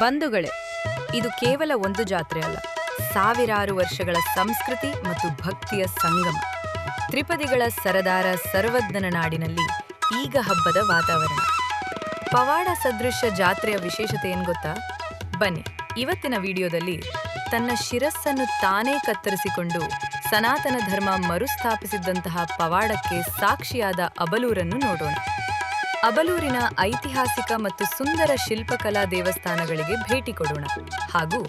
ಬಂಧುಗಳೇ, ಇದು ಕೇವಲ ಒಂದು ಜಾತ್ರೆ ಅಲ್ಲ. ಸಾವಿರಾರು ವರ್ಷಗಳ ಸಂಸ್ಕೃತಿ ಮತ್ತು ಭಕ್ತಿಯ ಸಂಗಮ. ತ್ರಿಪದಿಗಳ ಸರದಾರ ಸರ್ವಜ್ಞನ ನಾಡಿನಲ್ಲಿ ಈಗ ಹಬ್ಬದ ವಾತಾವರಣ. ಪವಾಡ ಸದೃಶ ಜಾತ್ರೆಯ ವಿಶೇಷತೆ ಏನು ಗೊತ್ತಾ? ಬನ್ನಿ, ಇವತ್ತಿನ ವಿಡಿಯೋದಲ್ಲಿ ತನ್ನ ಶಿರಸ್ಸನ್ನು ತಾನೇ ಕತ್ತರಿಸಿಕೊಂಡು ಸನಾತನ ಧರ್ಮ ಮರುಸ್ಥಾಪಿಸಿದ್ದಂತಹ ಪವಾಡಕ್ಕೆ ಸಾಕ್ಷಿಯಾದ ಅಬಲೂರನ್ನು ನೋಡೋಣ. ಅಬಲೂರಿನ ಐತಿಹಾಸಿಕ ಮತ್ತು ಸುಂದರ ಶಿಲ್ಪಕಲಾ ದೇವಸ್ಥಾನಗಳಿಗೆ ಭೇಟಿ ಕೊಡೋಣ ಹಾಗೂ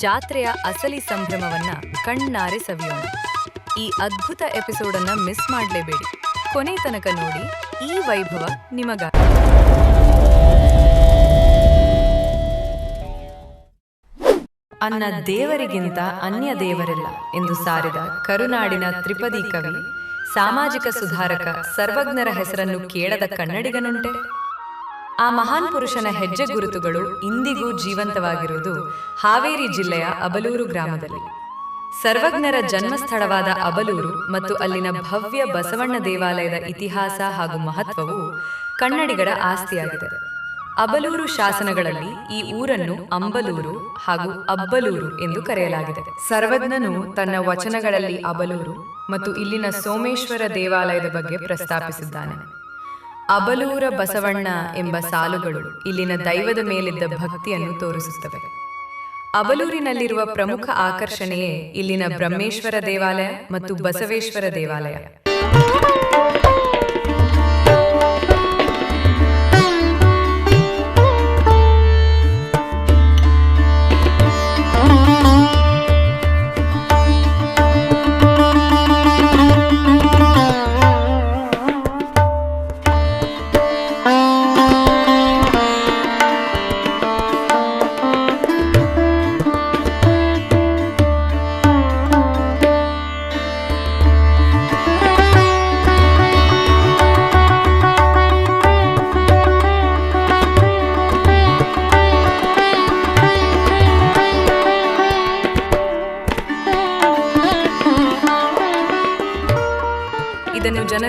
ಜಾತ್ರೆಯ ಅಸಲಿ ಸಂಭ್ರಮವನ್ನ ಕಣ್ಣಾರೆ ಸವಿಯೋಣ. ಈ ಅದ್ಭುತ ಎಪಿಸೋಡ್ ಅನ್ನ ಮಿಸ್ ಮಾಡಲೇಬೇಡಿ. ಕೊನೆ ತನಕ ನೋಡಿ ಈ ವೈಭವ ನಿಮಗ ಅನ್ನ ದೇವರಿಗಿಂತ ಅನ್ಯ ದೇವರಿಲ್ಲ ಎಂದು ಸಾರಿದ ಕರುನಾಡಿನ ತ್ರಿಪದಿ ಕವಿ ಸಾಮಾಜಿಕ ಸುಧಾರಕ ಸರ್ವಜ್ಞರ ಹೆಸರನ್ನು ಕೇಳದ ಕನ್ನಡಿಗನುಂಟೆ? ಆ ಮಹಾನ್ ಪುರುಷನ ಹೆಜ್ಜೆ ಗುರುತುಗಳು ಇಂದಿಗೂ ಜೀವಂತವಾಗಿರುವುದು ಹಾವೇರಿ ಜಿಲ್ಲೆಯ ಅಬಲೂರು ಗ್ರಾಮದಲ್ಲಿ. ಸರ್ವಜ್ಞರ ಜನ್ಮಸ್ಥಳವಾದ ಅಬಲೂರು ಮತ್ತು ಅಲ್ಲಿನ ಭವ್ಯ ಬಸವಣ್ಣ ದೇವಾಲಯದ ಇತಿಹಾಸ ಹಾಗೂ ಮಹತ್ವವು ಕನ್ನಡಿಗರ ಆಸ್ತಿಯಾಗಿದೆ. ಅಬಲೂರು ಶಾಸನಗಳಲ್ಲಿ ಈ ಊರನ್ನು ಅಂಬಲೂರು ಹಾಗೂ ಅಬ್ಬಲೂರು ಎಂದು ಕರೆಯಲಾಗಿದೆ. ಸರ್ವಜ್ಞನು ತನ್ನ ವಚನಗಳಲ್ಲಿ ಅಬಲೂರು ಮತ್ತು ಇಲ್ಲಿನ ಸೋಮೇಶ್ವರ ದೇವಾಲಯದ ಬಗ್ಗೆ ಪ್ರಸ್ತಾಪಿಸಿದ್ದಾನೆ. ಅಬಲೂರ ಬಸವಣ್ಣ ಎಂಬ ಸಾಲುಗಳು ಇಲ್ಲಿನ ದೈವದ ಮೇಲಿದ್ದ ಭಕ್ತಿಯನ್ನು ತೋರಿಸುತ್ತವೆ. ಅಬಲೂರಿನಲ್ಲಿರುವ ಪ್ರಮುಖ ಆಕರ್ಷಣೆಯೇ ಇಲ್ಲಿನ ಬ್ರಹ್ಮೇಶ್ವರ ದೇವಾಲಯ ಮತ್ತು ಬಸವೇಶ್ವರ ದೇವಾಲಯ.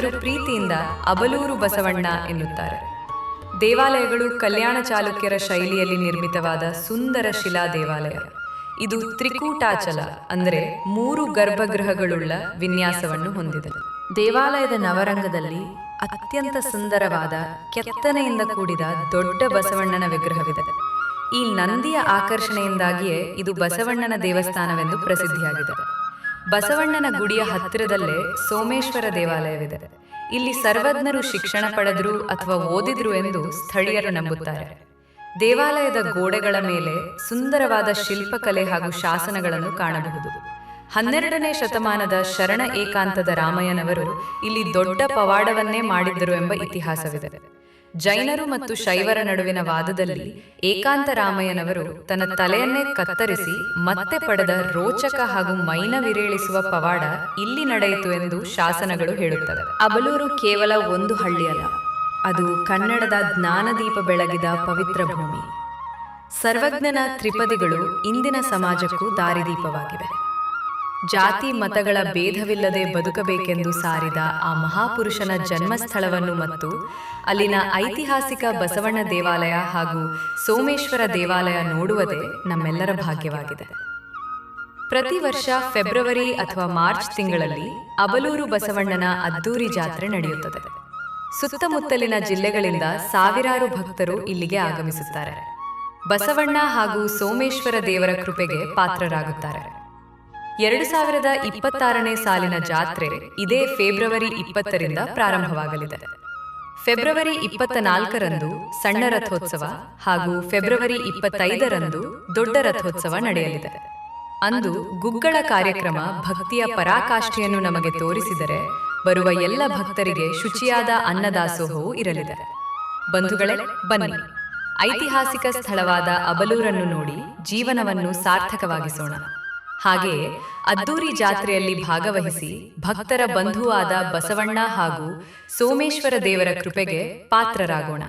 ಜನರು ಪ್ರೀತಿಯಿಂದ ಅಬಲೂರು ಬಸವಣ್ಣ ಎನ್ನುತ್ತಾರೆ. ದೇವಾಲಯಗಳು ಕಲ್ಯಾಣ ಚಾಲುಕ್ಯರ ಶೈಲಿಯಲ್ಲಿ ನಿರ್ಮಿತವಾದ ಸುಂದರ ಶಿಲಾ ದೇವಾಲಯ. ಇದು ತ್ರಿಕೂಟಾಚಲ ಅಂದರೆ ಮೂರು ಗರ್ಭಗೃಹಗಳುಳ್ಳ ವಿನ್ಯಾಸವನ್ನು ಹೊಂದಿದೆ. ದೇವಾಲಯದ ನವರಂಗದಲ್ಲಿ ಅತ್ಯಂತ ಸುಂದರವಾದ ಕೆತ್ತನೆಯಿಂದ ಕೂಡಿದ ದೊಡ್ಡ ಬಸವಣ್ಣನ ವಿಗ್ರಹವಿದೆ. ಈ ನಂದಿಯ ಆಕರ್ಷಣೆಯಿಂದಾಗಿಯೇ ಇದು ಬಸವಣ್ಣನ ದೇವಸ್ಥಾನವೆಂದು ಪ್ರಸಿದ್ಧಿಯಾಗಿದೆ. ಬಸವಣ್ಣನ ಗುಡಿಯ ಹತ್ತಿರದಲ್ಲೇ ಸೋಮೇಶ್ವರ ದೇವಾಲಯವಿದೆ. ಇಲ್ಲಿ ಸರ್ವಜ್ಞರು ಶಿಕ್ಷಣ ಪಡೆದ್ರು ಅಥವಾ ಓದಿದ್ರು ಎಂದು ಸ್ಥಳೀಯರು ನಂಬುತ್ತಾರೆ. ದೇವಾಲಯದ ಗೋಡೆಗಳ ಮೇಲೆ ಸುಂದರವಾದ ಶಿಲ್ಪಕಲೆ ಹಾಗೂ ಶಾಸನಗಳನ್ನು ಕಾಣಬಹುದು. ಹನ್ನೆರಡನೇ ಶತಮಾನದ ಶರಣ ಏಕಾಂತದ ರಾಮಯ್ಯನವರು ಇಲ್ಲಿ ದೊಡ್ಡ ಪವಾಡವನ್ನೇ ಮಾಡಿದ್ದರು ಎಂಬ ಇತಿಹಾಸವಿದೆ. ಜೈನರು ಮತ್ತು ಶೈವರ ನಡುವಿನ ವಾದದಲ್ಲಿ ಏಕಾಂತ ರಾಮಯ್ಯನವರು ತನ್ನ ತಲೆಯನ್ನೇ ಕತ್ತರಿಸಿ ಮತ್ತೆ ಪಡೆದ ರೋಚಕ ಹಾಗೂ ಮೈನ ವಿರೇಳಿಸುವ ಪವಾಡ ಇಲ್ಲಿ ನಡೆಯಿತು ಎಂದು ಶಾಸನಗಳು ಹೇಳುತ್ತವೆ. ಅಬಲೂರು ಕೇವಲ ಒಂದು ಹಳ್ಳಿಯಲ್ಲ ಅದು ಕನ್ನಡದ ಜ್ಞಾನದೀಪ ಬೆಳಗಿದ ಪವಿತ್ರ ಭೂಮಿ. ಸರ್ವಜ್ಞನ ತ್ರಿಪದಿಗಳು ಇಂದಿನ ಸಮಾಜಕ್ಕೂ ದಾರಿದೀಪವಾಗಿವೆ. ಜಾತಿ ಮತಗಳ ಭೇದವಿಲ್ಲದೆ ಬದುಕಬೇಕೆಂದು ಸಾರಿದ ಆ ಮಹಾಪುರುಷನ ಜನ್ಮಸ್ಥಳವನ್ನು ಮತ್ತು ಅಲ್ಲಿನ ಐತಿಹಾಸಿಕ ಬಸವಣ್ಣ ದೇವಾಲಯ ಹಾಗೂ ಸೋಮೇಶ್ವರ ದೇವಾಲಯ ನೋಡುವುದೇ ನಮ್ಮೆಲ್ಲರ ಭಾಗ್ಯವಾಗಿದೆ. ಪ್ರತಿ ವರ್ಷ ಫೆಬ್ರವರಿ ಅಥವಾ ಮಾರ್ಚ್ ತಿಂಗಳಲ್ಲಿ ಅಬಲೂರು ಬಸವಣ್ಣನ ಅದ್ದೂರಿ ಜಾತ್ರೆ ನಡೆಯುತ್ತದೆ. ಸುತ್ತಮುತ್ತಲಿನ ಜಿಲ್ಲೆಗಳಿಂದ ಸಾವಿರಾರು ಭಕ್ತರು ಇಲ್ಲಿಗೆ ಆಗಮಿಸುತ್ತಾರೆ. ಬಸವಣ್ಣ ಹಾಗೂ ಸೋಮೇಶ್ವರ ದೇವರ ಕೃಪೆಗೆ ಪಾತ್ರರಾಗುತ್ತಾರೆ. ಎರಡು ಸಾವಿರದ ಇಪ್ಪತ್ತಾರನೇ ಸಾಲಿನ ಜಾತ್ರೆ ಇದೇ ಫೆಬ್ರವರಿ ಇಪ್ಪತ್ತರಿಂದ ಪ್ರಾರಂಭವಾಗಲಿದೆ. ಫೆಬ್ರವರಿ ಇಪ್ಪತ್ತ ನಾಲ್ಕರಂದು ಸಣ್ಣ ರಥೋತ್ಸವ ಹಾಗೂ ಫೆಬ್ರವರಿ ಇಪ್ಪತ್ತೈದರಂದು ದೊಡ್ಡ ರಥೋತ್ಸವ ನಡೆಯಲಿದೆ. ಅಂದು ಗುಗ್ಗಳ ಕಾರ್ಯಕ್ರಮ ಭಕ್ತಿಯ ಪರಾಕಾಷ್ಠೆಯನ್ನು ನಮಗೆ ತೋರಿಸಿದರೆ ಬರುವ ಎಲ್ಲ ಭಕ್ತರಿಗೆ ಶುಚಿಯಾದ ಅನ್ನದಾಸೋಹವು ಇರಲಿದೆ. ಬಂಧುಗಳೇ, ಬನ್ನಿ. ಐತಿಹಾಸಿಕ ಸ್ಥಳವಾದ ಅಬಲೂರನ್ನು ನೋಡಿ ಜೀವನವನ್ನು ಸಾರ್ಥಕವಾಗಿಸೋಣ. ಹಾಗೆಯೇ ಅದ್ದೂರಿ ಜಾತ್ರೆಯಲ್ಲಿ ಭಾಗವಹಿಸಿ ಭಕ್ತರ ಬಂಧುವಾದ ಬಸವಣ್ಣ ಹಾಗೂ ಸೋಮೇಶ್ವರ ದೇವರ ಕೃಪೆಗೆ ಪಾತ್ರರಾಗೋಣ.